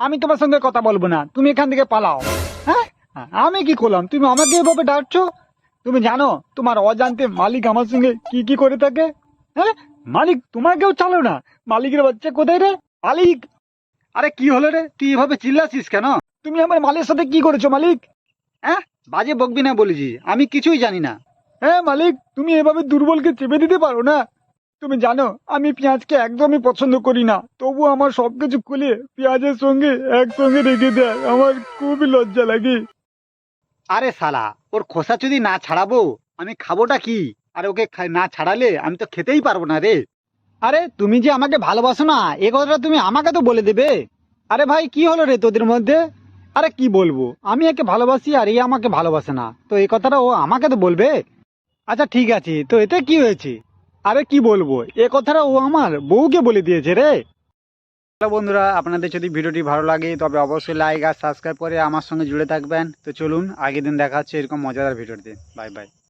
আমি তোমার সঙ্গে কথা বলব না। তুমি এখান থেকে পালাও। হ্যাঁ? আমি কি করলাম? তুমি আমাকে এভাবে ডাকছো? তুমি জানো, তোমার অজান্তে মালিক আমার সঙ্গে কি কি করে থাকে? হ্যাঁ? মালিক তোমাকেও চালো না। মালিকের বাচ্চা কোথায় রে? মালিক! আরে কি হলো রে? তুই এভাবে চিল্লাছিস কেন? তুমি আমার মালের সাথে কি করেছ, মালিক? হ্যাঁ? বাজে বকবি না বলেছি আমি কিছুই জানি না। হ্যাঁ মালিক, তুমি এভাবে দুর্বলকে চেপে দিতে পারো না। তুমি জানো আমি পেঁয়াজকে একদমই পছন্দ করি না। তবু আমার সবকিছু খুলে পেঁয়াজের সঙ্গে একসঙ্গে রেখে দেয়। আমার খুবই লজ্জা লাগে। আরে শালা ওর খোসা যদি না ছাড়াবো আমি খাবোটা কি? আর ওকে না ছাড়ালে আমি তো খেতেই পারব না রে। আরে তুমি যে আমাকে ভালোবাসো না এ কথাটা তুমি আমাকে তো বলে দেবে। আরে ভাই কি হলো রে তোদের মধ্যে? আরে কি বলব? আমি একে ভালোবাসি আর এই আমাকে ভালোবাসে না। তো এই কথাটা ও আমাকে তো বলবে? আচ্ছা ঠিক আছে। তো এতে কি হয়েছে? আরে কি বলব? এ কথাটা ও আমার বউকে বলে দিয়েছে রে। হ্যালো বন্ধুরা, আপনাদের যদি ভিডিওটি ভালো লাগে, তবে অবশ্যই লাইক আর সাবস্ক্রাইব করে আমার সঙ্গে জুড়ে থাকবেন। তো চলুন, আগের দিন দেখা হচ্ছে এরকম মজাদার ভিডিওতে বাই বাই